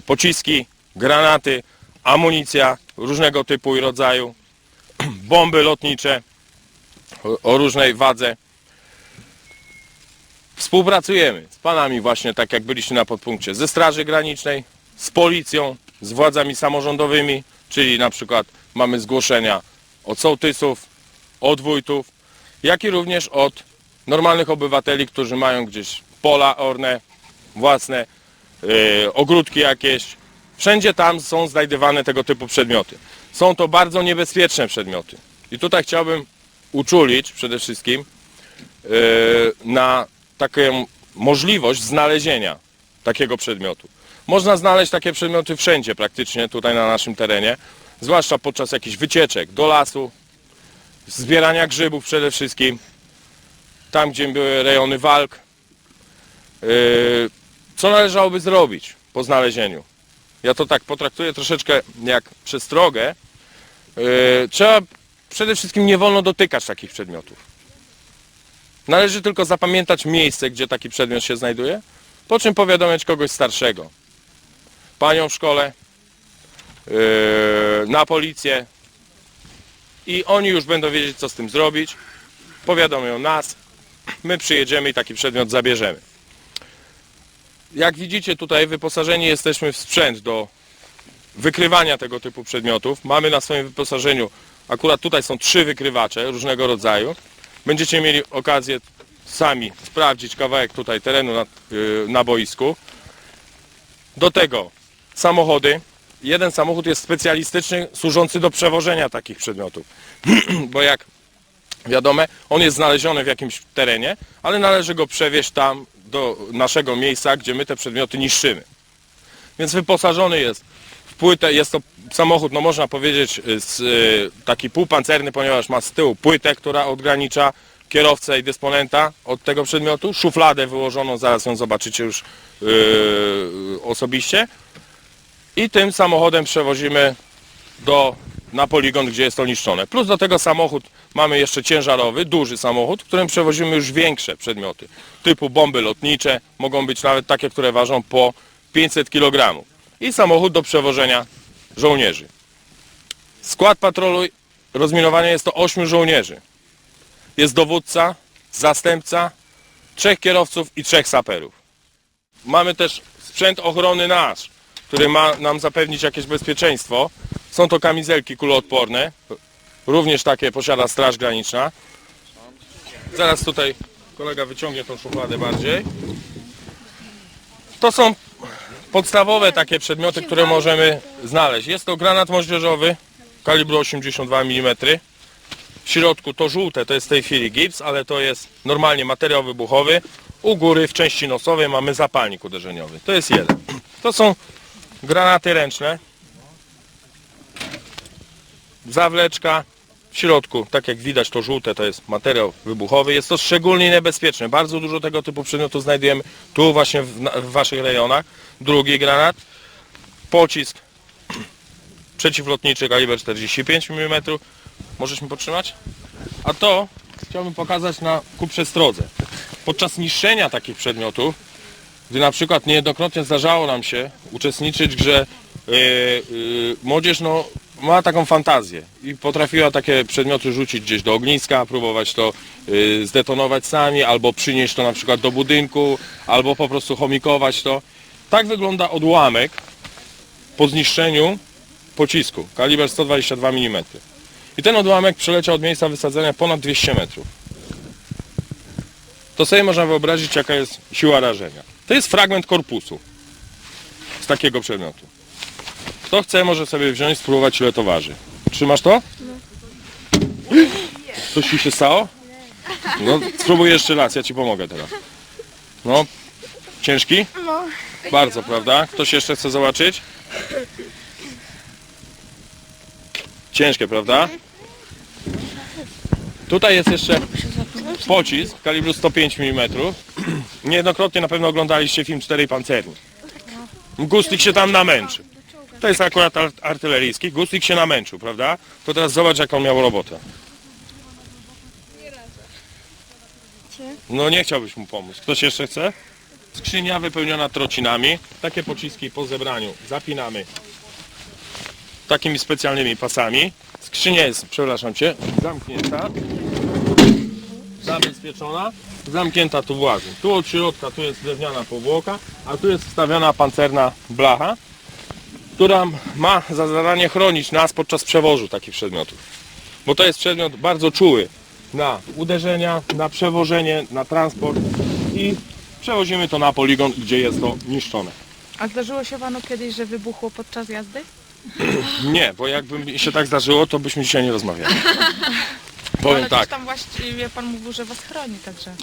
pociski, granaty, amunicja różnego typu i rodzaju, bomby lotnicze o, różnej wadze. Współpracujemy z panami właśnie, tak jak byliśmy na podpunkcie, ze Straży Granicznej, z policją, z władzami samorządowymi, czyli na przykład mamy zgłoszenia od sołtysów, od wójtów, jak i również od normalnych obywateli, którzy mają gdzieś pola orne, własne, ogródki jakieś. Wszędzie tam są znajdywane tego typu przedmioty. Są to bardzo niebezpieczne przedmioty. I tutaj chciałbym uczulić przede wszystkim yy, na taką możliwość znalezienia takiego przedmiotu. Można znaleźć takie przedmioty wszędzie praktycznie tutaj na naszym terenie, zwłaszcza podczas jakichś wycieczek do lasu, zbierania grzybów przede wszystkim, tam gdzie były rejony walk. Co należałoby zrobić po znalezieniu? Ja to tak potraktuję troszeczkę jak przestrogę. Yy, Trzeba przede wszystkim nie wolno dotykać takich przedmiotów. Należy tylko zapamiętać miejsce, gdzie taki przedmiot się znajduje, po czym powiadomić kogoś starszego. Panią w szkole, yy, na policję i oni już będą wiedzieć, co z tym zrobić. Powiadomią nas, my przyjedziemy i taki przedmiot zabierzemy. Jak widzicie tutaj wyposażeni jesteśmy w sprzęt do wykrywania tego typu przedmiotów. Mamy na swoim wyposażeniu, akurat tutaj są trzy wykrywacze różnego rodzaju. Będziecie mieli okazję sami sprawdzić kawałek tutaj terenu na, yy, na boisku. Do tego samochody. Jeden samochód jest specjalistyczny, służący do przewożenia takich przedmiotów. Bo jak wiadomo, on jest znaleziony w jakimś terenie, ale należy go przewieźć tam do naszego miejsca, gdzie my te przedmioty niszczymy. Więc wyposażony jest w płytę, jest to samochód, no można powiedzieć, y, z, y, taki półpancerny, ponieważ ma z tyłu płytę, która odgranicza kierowcę i dysponenta od tego przedmiotu, szufladę wyłożoną, zaraz ją zobaczycie już yy, osobiście i tym samochodem przewozimy do, na poligon, gdzie jest to niszczone. Plus do tego samochód mamy jeszcze ciężarowy, duży samochód, którym przewozimy już większe przedmioty, typu bomby lotnicze, mogą być nawet takie, które ważą po 500 kg. I samochód do przewożenia żołnierzy. Skład patrolu rozminowania jest to 8 żołnierzy. Jest dowódca, zastępca, trzech kierowców i trzech saperów. Mamy też sprzęt ochrony nasz, który ma nam zapewnić jakieś bezpieczeństwo. Są to kamizelki kuloodporne. Również takie posiada Straż Graniczna. Zaraz tutaj kolega wyciągnie tą szufladę bardziej. To są podstawowe takie przedmioty, które możemy znaleźć. Jest to granat moździerzowy kalibru 82 mm. W środku to żółte, to jest w tej chwili gips, ale to jest normalnie materiał wybuchowy. U góry w części nosowej mamy zapalnik uderzeniowy. To jest jeden. To są granaty ręczne. Zawleczka. W środku, tak jak widać, to żółte to jest materiał wybuchowy. Jest to szczególnie niebezpieczne. Bardzo dużo tego typu przedmiotów znajdujemy tu właśnie w, w waszych rejonach. Drugi granat. Pocisk przeciwlotniczy kaliber 45 mm. Możesz mi podtrzymać? A to chciałbym pokazać na ku przestrodze. Podczas niszczenia takich przedmiotów, gdy na przykład niejednokrotnie zdarzało nam się uczestniczyć w grze, yy, yy, młodzież no, ma taką fantazję i potrafiła takie przedmioty rzucić gdzieś do ogniska, próbować to yy, zdetonować sami, albo przynieść to na przykład do budynku, albo po prostu chomikować to. Tak wygląda odłamek po zniszczeniu pocisku, kaliber 122 mm. I ten odłamek przeleciał od miejsca wysadzenia ponad 200 metrów. To sobie można wyobrazić, jaka jest siła rażenia. To jest fragment korpusu z takiego przedmiotu. Kto chce, może sobie wziąć, spróbować, ile to waży. Trzymasz to? Coś ci się stało? No, spróbuj jeszcze raz, ja ci pomogę teraz. No, ciężki? No. Bardzo, prawda? Ktoś jeszcze chce zobaczyć? Ciężkie, prawda? Tutaj jest jeszcze pocisk kalibru 105 mm. Niejednokrotnie na pewno oglądaliście film Czterej Pancerni. Gustik się tam namęczył. To jest akurat ar- artyleryjski. Gustik się namęczył, prawda? To teraz zobacz jak on miał robotę. No nie chciałbyś mu pomóc. Ktoś jeszcze chce? Skrzynia wypełniona trocinami. Takie pociski po zebraniu zapinamy takimi specjalnymi pasami. Skrzynia jest, przepraszam Cię, zamknięta. Zabezpieczona. Zamknięta tu włazem. Tu od środka tu jest drewniana powłoka, a tu jest wstawiona pancerna blacha, która ma za zadanie chronić nas podczas przewozu takich przedmiotów. Bo to jest przedmiot bardzo czuły na uderzenia, na przewożenie, na transport i przewozimy to na poligon, gdzie jest to niszczone. A zdarzyło się panu kiedyś, że wybuchło podczas jazdy? Nie, bo jakby mi się tak zdarzyło, to byśmy dzisiaj nie rozmawiali. Powiem Ale tak, tam właściwie pan mówił, że was chroni, także.